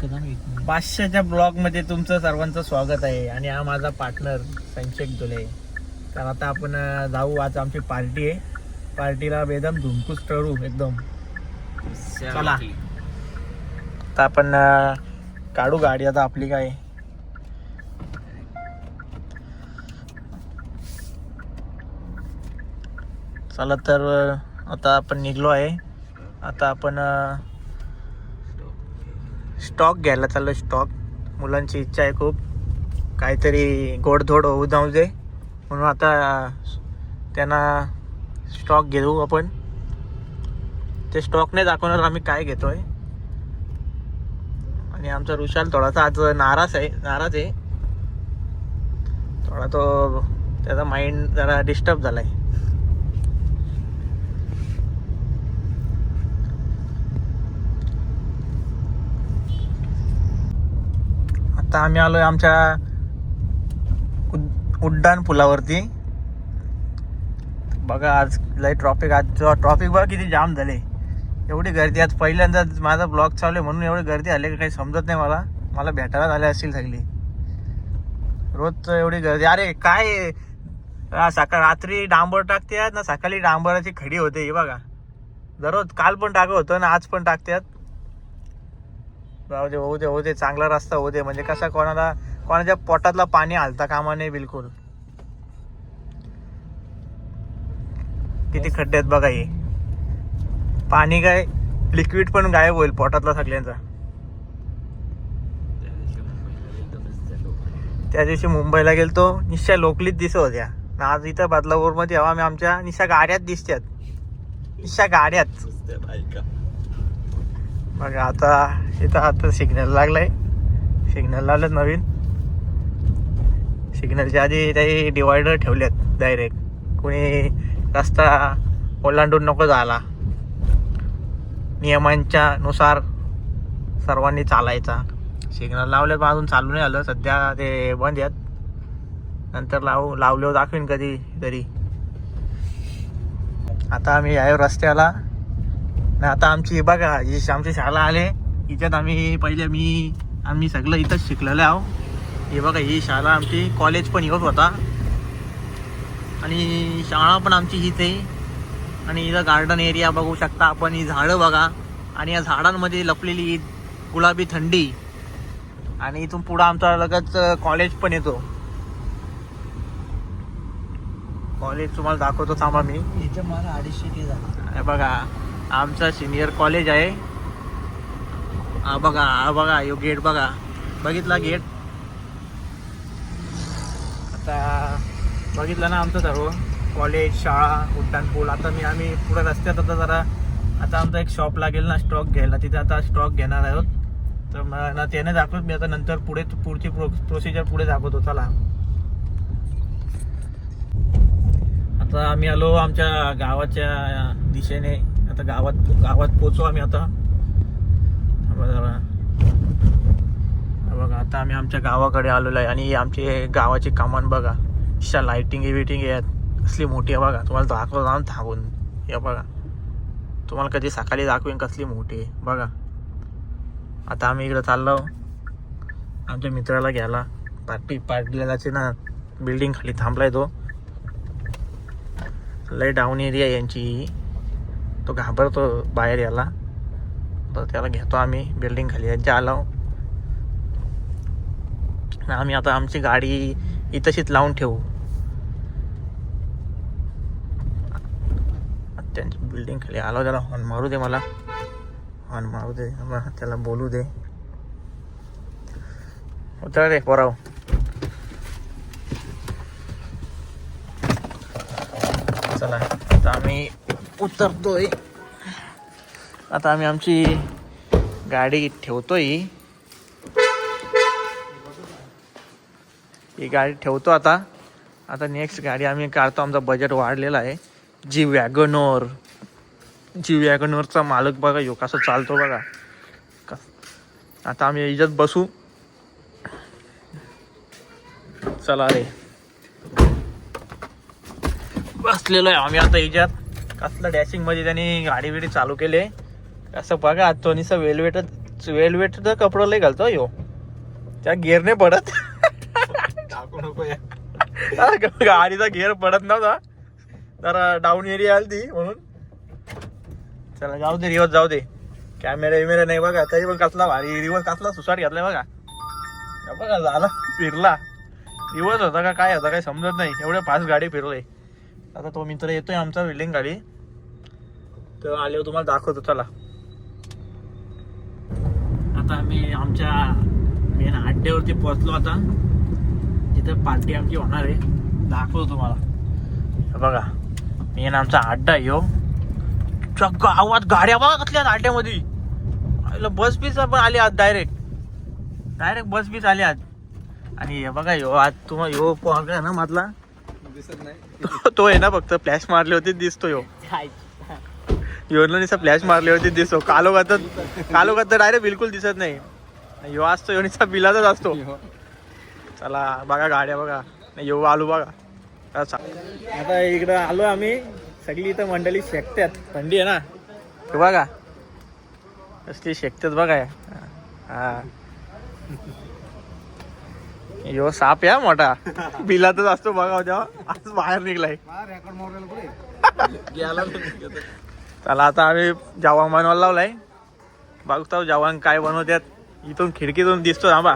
पाचशेच्या ब्लॉगमध्ये तुमचं सर्वांचं स्वागत आहे आणि हा माझा पार्टनर संशेक दुले. तर आता आपण अं, जाऊ. आज आमची पार्टी आहे. पार्टीला बेदम धुमकूस ठरू एकदम. चला. आता आपण अं, काढू गाडी. आता आपली काय? चला तर अं, आता आपण निघलो आहे. आता आपण स्टॉक घ्यायला चाललो स्टॉक. मुलांची इच्छा आहे खूप. काहीतरी गोडधोड होऊ जाऊ दे. म्हणून आता त्यांना स्टॉक घेऊ आपण. ते स्टॉक नाही दाखवणार आम्ही काय घेतोय. आणि आमचा रुशाल थोडासा आज नाराज आहे नाराज आहे. थोडा तो त्याचा माइंड जरा डिस्टर्ब झाला आहे आता आम्ही आलो आमच्या उड्डाण पुलावरती. बघा आज लय ट्रॉफिक आज ट्रॉफिक बघा किती जाम झाले. एवढी गर्दी आज पहिल्यांदा माझा ब्लॉग चालू आहे म्हणून एवढी गर्दी आली काही समजत नाही मला. मला भेटायला झाले असतील सगळी. रोज एवढी गर्दी. अरे काय? सकाळ रात्री डांबर टाकतात ना सकाळी डांबराची खडी होते हे बघा. दररोज काल पण टाकत होतं ना आज पण टाकतात. जाऊ दे होऊ दे होऊ दे चांगला रस्ता होऊ दे. म्हणजे कसा कोणाला कोणाच्या पोटातला पाणी हलता कामा नाही बिलकुल. किती खड्डे आहेत बघा हे. पाणी काय लिक्विड पण गायब होईल पोटातला सगळ्यांचा. त्या दिवशी मुंबईला गेलतो निश्चय लोकलीत दिसत होत्या. आज इथं बदलापूरमध्ये हवा आम्ही आमच्या निशा गाड्यात दिसतात निशा गाड्यात. मग आता इथं आता सिग्नल लागलाय. सिग्नल लागलं नवीन. सिग्नलच्या आधी ते डिवायडर ठेवलेत डायरेक्ट कोणी रस्ता ओलांडून नको झाला. नियमांच्या नुसार सर्वांनी चालायचा. सिग्नल लावले पण अजून चालू नाही आलं सध्या ते बंद आहेत. नंतर लावू लावले दाखवीन कधी तरी. आता आम्ही आहे रस्त्याला. आता आमची बघा ही आमची शाळा आले. हिच्यात आम्ही पहिले मी आम्ही सगळं इथंच शिकलेलो आहो. हे बघा ही शाळा आमची कॉलेज पण येत होता. आणि शाळा पण आमची हीच आहे आणि इथं गार्डन एरिया बघू शकता आपण ही झाडं बघा. आणि या झाडांमध्ये लपलेली ही गुलाबी थंडी. आणि इथून पुढं आमचा लगत कॉलेज पण येतो. कॉलेज तुम्हाला दाखवतो थांबा मी. इथं मला अडीचशे ते बघा. आमचा सिनियर कॉलेज आहे. हा बघा हा बघा यो गेट बघा. बघितला गेट आता बघितलं ना आमचं सर्व. कॉलेज शाळा उड्डाण पूल. आता मी आम्ही पुढे रस्त्यात आता जरा आता आमचा एक शॉप लागेल ना स्टॉक घ्यायला. तिथे आता स्टॉक घेणार आहोत. तर मग ना त्याने दाखवत मी आता नंतर पुढे पुढची प्रो प्रोसिजर पुढे दाखवतो. चला. आता आम्ही आलो आमच्या गावाच्या दिशेने. आता गावात गावात पोचू आम्ही आता. बघा जरा. बघा आता आम्ही आमच्या गावाकडे आलेलो आहे आणि आमचे गावाचे कामान कमान बघा. अशा लाइटिंग बिटिंग आहेत. कसली मोठी आहे बघा. तुम्हाला दाखवत जाऊन थांबून. हे बघा. तुम्हाला कधी सकाळी दाखवेन कसली मोठी आहे. बघा. आता आम्ही इकडं चाललो. आमच्या मित्राला घ्यायला. पार्टी पार्टीला जायचे ना बिल्डिंग खाली थांबलाय तो. लय डाऊन एरिया यांची. तो घाबरतो बाहेर याला तर त्याला घेतो आम्ही बिल्डिंग खाली यांच्या आलो आम्ही आता आमची गाडी इथंशीच लावून ठेवू. त्यांची बिल्डिंग खाली आलो त्याला हॉर्न मारू दे मला. हॉर्न मारू दे. त्याला बोलू दे. उतर रे पोराव. चला. आता आम्ही उतरतोय. आता आम्ही आमची गाडी ठेवतोय. ही गाडी ठेवतो आता. आता नेक्स्ट गाडी आम्ही काढतो. आमचा बजेट वाढलेला आहे. जी वॅगनोर. जी वॅगनोरचा मालक बघा यो कसं चालतो बघा. आता आम्ही याच्यात बसू. चला रे. बसलेलो आहे आम्ही आता याच्यात कसलं डॅशिंगमध्ये त्यांनी गाडी बिडी चालू केले. असं बघा तो निसं वेलवेटच वेलवेटचं कपडं लय घालतो यो. त्या गेअरने पडत. गाडीचा गेअर पडत नव्हता. जरा डाऊन एरिया आली ती म्हणून. चला जाऊ दे रिवर्स जाऊ दे. कॅमेरा विमेरा नाही बघा तरी पण कसला भारी रिवर्स कसला सुसाट घातलाय बघा. बघा झाला फिरला. रिवर्स होता का काय होता काय समजत नाही. एवढ्या फास्ट गाडी फिरलोय आता तो मित्र येतोय आमचा बिल्डिंग गाडी. तर आल्यावर तुम्हाला दाखवतो चला. आता आम्ही आमच्या मेन अड्ड्यावरती पोहोचलो आता. तिथं पार्टी आमची होणार आहे. दाखवतो तुम्हाला. हे बघा मेन आमचा अड्डा आहे ह्यो च्या गावात गाड्या बघा कसल्या अड्ड्यामध्ये बस बीच पण आली आज डायरेक्ट डायरेक्ट बस बीच आली आज. आणि हे बघा यो आज तुम्हाला यो पोहगा ना मधला. दिसत नाही. तो- आहे ना फक्त फ्लॅश मारली होती दिसतो ह्यो योनला निसा फ्लॅश मारल्यावरती दिसतो. कालो तर कालो तर डायरेक्ट बिलकुल दिसत नाही. यो असतो यो निसा बिलाचाच असतो चला बघा गाड्या बघा. नाही यो आलो बघा. आता इकडं आलो आम्ही. सगळी इथं मंडळी शेकतात. थंडी आहे ना. हे बघा. कसली शेकतात बघा. हे. हा यो साप या मोठा. बिलातच असतो बघा जेव्हा आज बाहेर निघलाय. गेला चला आता आम्ही जवान बनवायला लावलाय. बघतो जवान काय बनवतात इथून खिडकीतून दिसतो थांबा.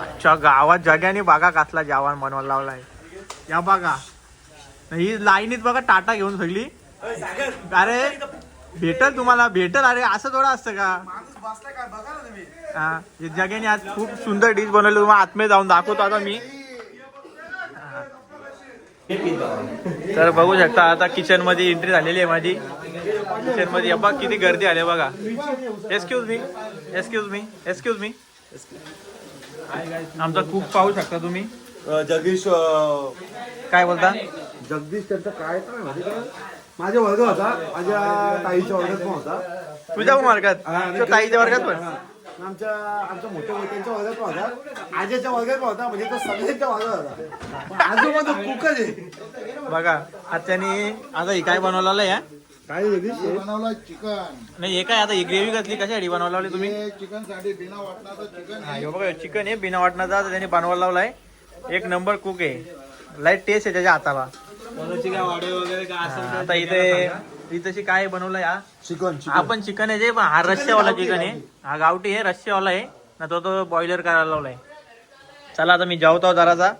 अच्छा गावात जग्याने बघा कसला जवान बनवायला लावलाय. या बघा. ही लाईनीत बघा टाटा घेऊन सगळी. अरे भेटल तुम्हाला? भेटल? अरे असं थोडं असतं का? हा हे जग्याने आज खूप सुंदर डिश बनवली. तुम्हाला आतमध्ये जाऊन दाखवतो आता मी. तर बघू शकता आता किचनमध्ये एंट्री झालेली आहे माझी. किचनमध्ये बघा किती गर्दी आली आहे बघा. Excuse me excuse me excuse me आमचा कुक पाहू शकता तुम्ही. जगदीश काय बोलता? जगदीश त्यांचा काय काय माहिती का माझ्या वर्ग होता माझ्या ताईच्या वर्गात पण होता. तुझ्या पण वर्गात? हा, ताईच्या वर्गात पण? हा. आमच्या आमच्या मोठ्या मोठ्यांच्या वर्गात पण होता. आजीच्या वर्गात पण होता म्हणजे तो सगळ्यांच्या वर्गात होता. पण आजोबा तो कुकच आहे. बघा आता त्यांनी आता हे काय बनवलेलं आहे हा? काय हे? बनवलं चिकन. नाही हे काय आता ही ग्रेव्ही कसली कशासाठी बनवली तुम्ही? हे चिकनसाठी बिना वाटणाचं चिकन हा हे बघा चिकन आहे बिना वाटणाचा त्यांनी बनवायला लावलाय. एक नंबर कुक आहे. लाइट टेस्ट आहे त्याच्या हाताला. हा, आता इथे इथेशी काय बनवलंय हा चिकन हा पण चिकन आहे जे पण हा रश्यावाला चिकन आहे. हा गावठी आहे रश्यावाला आहे. ना तो तो बॉयलर करायला लावलाय. चला आता मी जेवतो जराचा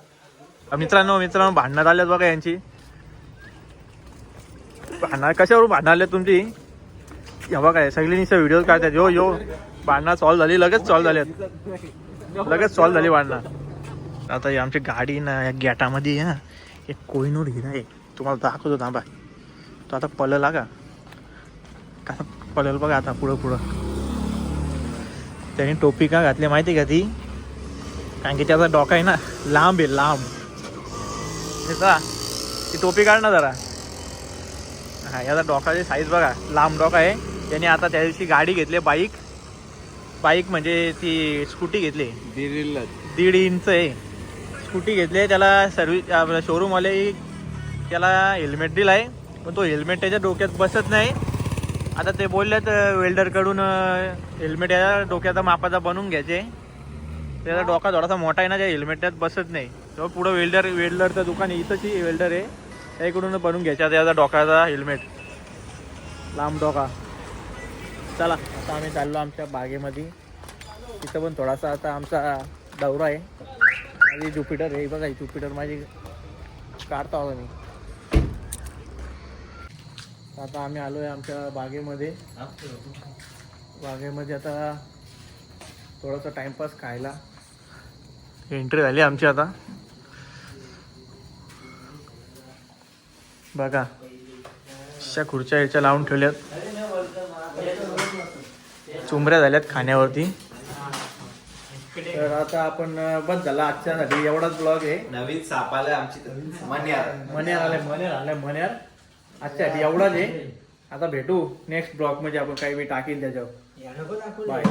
मित्रांनो मित्रांनो भांडणात आल्यात बघा यांची. भांडणार कशावरून भांडणार आल्यात तुमची? या बघा हे सगळी निसं व्हिडिओ काढतात. यो यो भांडणं सॉल्व झाली लगेच सॉल्व झाल्यात लगेच सॉल्व झाली भांडणं. आता ही आमची गाडी ना या गॅटामध्ये आहे ना. एक कोहिनूर हिरा आहे तुम्हाला दाखवतो थांबा. तो आता पळला का कसा पळेल बघा आता पुढं पुढं. त्याने टोपी का घातली माहिती का ती? कारण की त्याचा डोका आहे ना लांब आहे लांब. त्याचा ती टोपी काढ ना जरा. हा याचा डोकाची साईज बघा. लांब डोका आहे. त्याने आता त्या दिवशी गाडी घेतली बाईक बाईक म्हणजे ती स्कूटी घेतली. दीड इंच आहे. स्कूटी घेतली आहे त्याला सर्विस आपल्या शोरूमवाले त्याला हेल्मेट दिलाय पण तो हेल्मेट त्याच्या डोक्यात बसत नाही. आता ते बोललेत वेल्डरकडून हेल्मेट या डोक्याचा मापाचा बनवून घ्यायचे. त्याचा डोका थोडासा मोठा आहे ना त्या हेल्मेट त्यात बसत नाही. तेव्हा पुढं वेल्डर वेल्डरचं दुकान आहे इथंच वेल्डर आहे. त्याकडून बनवून घ्यायचा त्याचा डोक्याचा हेल्मेट लांब डोका. चला आता आम्ही चाललो आमच्या बागेमध्ये. तिथं पण थोडासा आता आमचा दौरा आहे. माझी ज्युपिटर हे बघा ज्युपिटर माझी काढता आलो मी. आता आम्ही आलो आहे आमच्या बागेमध्ये. बागेमध्ये आता थोडासा टाइमपास खायला. एंट्री झाली आमची आता. बघा अशा खुर्च्या याच्या लावून ठेवल्यात. चुंबऱ्या झाल्यात खाण्यावरती. तर आता आपण बस झाला आजच्यासाठी. एवढाच ब्लॉग आहे. नवीन सापाला आमची मन्यार मण्यार. आलाय. मण्यार आलाय मण्यार आजच्यासाठी एवढाच आहे. आता भेटू. नेक्स्ट ब्लॉगमध्ये आपण काही मी टाकील त्याच्यावर. बाय